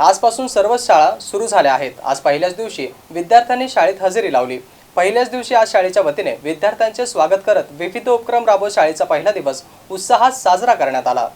आजपासून सर्वच शाळा सुरू झाल्या आहेत. आज पहिल्याच दिवशी विद्यार्थ्यांनी शाळेत हजेरी लावली. पहिल्याच दिवशी आज शाळेच्या वतीने विद्यार्थ्यांचे स्वागत करत विविध उपक्रम राबवत शाळेचा पहिला दिवस उत्साहात साजरा करण्यात आला.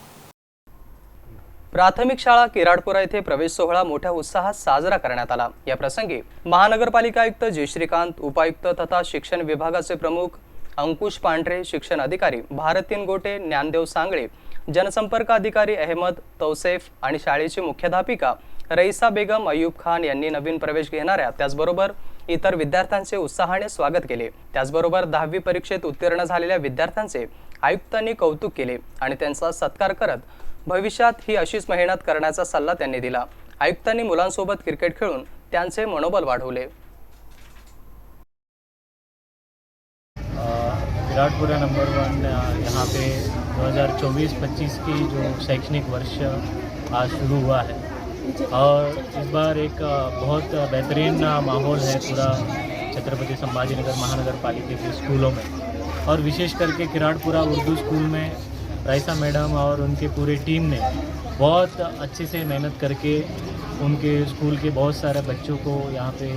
प्राथमिक शाळा किराडपुरा येथे प्रवेश सोहळा मोठ्या उत्साहात साजरा करण्यात आला. या प्रसंगी महानगरपालिका आयुक्त जे. श्रीकांत उपायुक्त तथा शिक्षण विभागाचे प्रमुख अंकुश पांढरे शिक्षण अधिकारी भारतीन गोटे ज्ञानदेव सांगळे जनसंपर्क अधिकारी अहमद तौसेफ आणि शाळेची मुख्याध्यापिका रईसा बेगम अयूब खान यांनी नवीन प्रवेश घेणाऱ्या त्याचबरोबर इतर विद्यार्थ्यांचे उत्साहाने स्वागत केले. त्याचबरोबर दहावी परीक्षेत उत्तीर्ण झालेल्या विद्यार्थ्यांचे आयुक्तांनी कौतुक केले आणि त्यांचा सत्कार करत भविष्यात ही अशीच मेहनत करण्याचा सल्ला त्यांनी दिला. आयुक्तांनी मुलांसोबत क्रिकेट खेळून त्यांचे मनोबल वाढवले. विराटपुरा नंबर वन यहाँ पे 2024-25 की जो शैक्षणिक वर्ष आज शुरू हुआ है और इस बार एक बहुत बेहतरीन माहौल है पूरा छत्रपति संभाजी नगर महानगर पालिका के स्कूलों में। और विशेष करके किराड़पुरा उर्दू स्कूल में राइसा मैडम और उनके पूरे टीम ने बहुत अच्छे से मेहनत करके उनके स्कूल के बहुत सारे बच्चों को यहाँ पे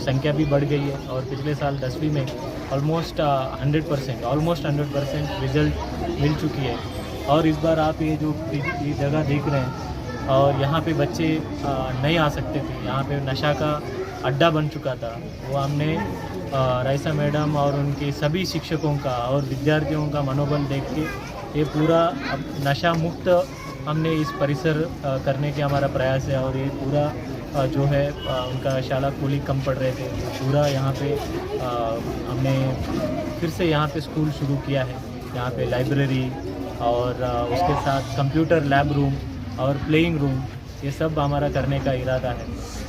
संख्या भी बढ़ गई है और पिछले साल दसवीं में almost hundred percent almost hundred percent result mill चुकी है। और इस बार आप ये जो जगह देख रहे हैं और यहाँ पे बच्चे नहीं आ सकते थे। यहाँ पे नशा का अड्डा बन चुका था। वो हमने राइसा मैडम और उनके सभी शिक्षकों का और विद्यार्थियों का मनोबल देख के ये पूरा नशा मुक्त हमने इस परिसर करने के हमारा प्रयास है और ये पूरा जो है उनका शाला कुली कम पड़ रहे थे। पूरा यहाँ पे हमने फिर से यहाँ पे स्कूल शुरू किया है। यहाँ पे लाइब्रेरी और उसके साथ कंप्यूटर लैब रूम और प्लेइंग रूम ये सब हमारा करने का इरादा है।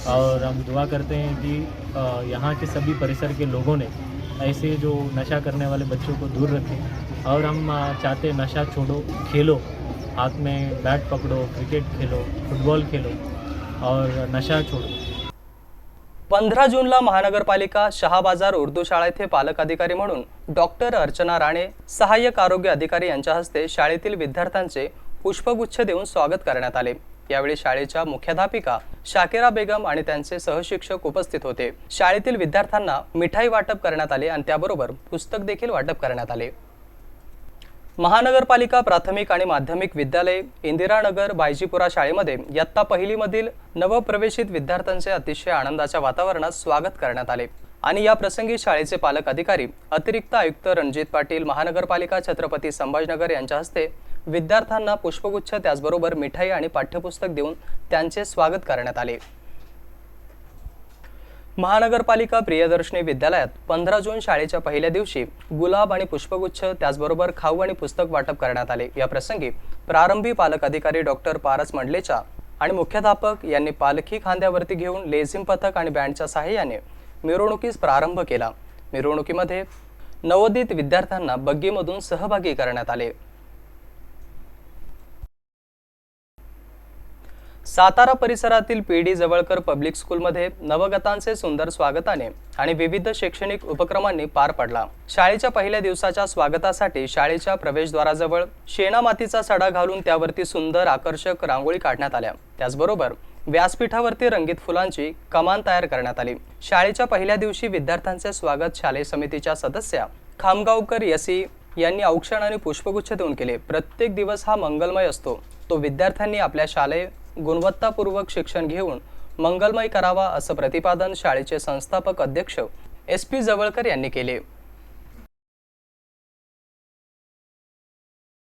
और हम दुआ करते हैं कि यहाँ के सभी परिसर के लोगों ने ऐसे जो नशा करने वाले बच्चों को दूर रखें। और हम चाहते हैं नशा छोड़ो खेलो। हाथ में बैट पकड़ो क्रिकेट खेलो फुटबॉल खेलो और नशा छोड़ो। पंधरा जूनला महानगरपालिका शहाबाजार उर्दू शाळा येथे पालक अधिकारी म्हणून डॉक्टर अर्चना राणे सहाय्यक आरोग्य अधिकारी यांच्या हस्ते शाळेतील विद्यार्थ्यांचे पुष्पगुच्छ देऊन स्वागत करण्यात आले. यावेळी शाळेच्या मुख्याध्यापिका शाकिरा बेगम आणि त्यांचे सहशिक्षक उपस्थित होते. शाळेतील विद्यार्थ्यांना मिठाई वाटप करण्यात आले आणि त्याबरोबर पुस्तक देखील वाटप करण्यात आले. महानगरपालिका प्राथमिक आणि माध्यमिक विद्यालय इंदिरानगर बायजीपुरा शाळेमध्ये इयत्ता पहिलीमधील नवप्रवेशित विद्यार्थ्यांचे अतिशय आनंदाच्या वातावरणात स्वागत करण्यात आले. आणि या प्रसंगी शाळेचे पालक अधिकारी अतिरिक्त आयुक्त रणजित पाटील महानगरपालिका छत्रपती संभाजनगर यांच्या हस्ते विद्यार्थ्यांना पुष्पगुच्छ त्याचबरोबर मिठाई आणि पाठ्यपुस्तक देऊन त्यांचे स्वागत करण्यात आले. महानगरपालिका प्रियदर्शनी विद्यालयात पंधरा जून शाळेच्या पहिल्या दिवशी गुलाब आणि पुष्पगुच्छ त्याचबरोबर खाऊ आणि पुस्तक वाटप करण्यात आले. या प्रसंगी प्रारंभी पालक अधिकारी डॉक्टर पारस मंडलेचा आणि मुख्याध्यापक यांनी पालखी खांद्यावरती घेऊन लेझिम पथक आणि बँडच्या सहाय्याने मिरवणुकीस प्रारंभ केला. मिरवणुकीमध्ये नवोदित विद्यार्थ्यांना बग्गीमधून सहभागी करण्यात आले. सातारा परिसरातील पीडी जवळकर पब्लिक स्कूलमध्ये नवगतांचे सुंदर स्वागताने आणि विविध शैक्षणिक उपक्रमांनी पार पडला. शाळेच्या पहिल्या दिवसाच्या स्वागतासाठी शाळेच्या प्रवेशद्वाराजवळ शेणा मातीचा सडा घालून त्यावरती सुंदर आकर्षक रांगोळी काढण्यात आल्या. त्याचबरोबर व्यासपीठावरती रंगीत फुलांची कमान तयार करण्यात आली. शाळेच्या पहिल्या दिवशी विद्यार्थ्यांचे स्वागत शालेय समितीच्या सदस्या खामगावकर यसी यांनी औक्षण आणि पुष्पगुच्छ देऊन केले. प्रत्येक दिवस हा मंगलमय असतो. तो विद्यार्थ्यांनी आपल्या शालेय गुणवत्तापूर्वक शिक्षण घेऊन मंगलमय करावा असं प्रतिपादन शाळेचे संस्थापक अध्यक्ष एस पी जवळकर यांनी केले.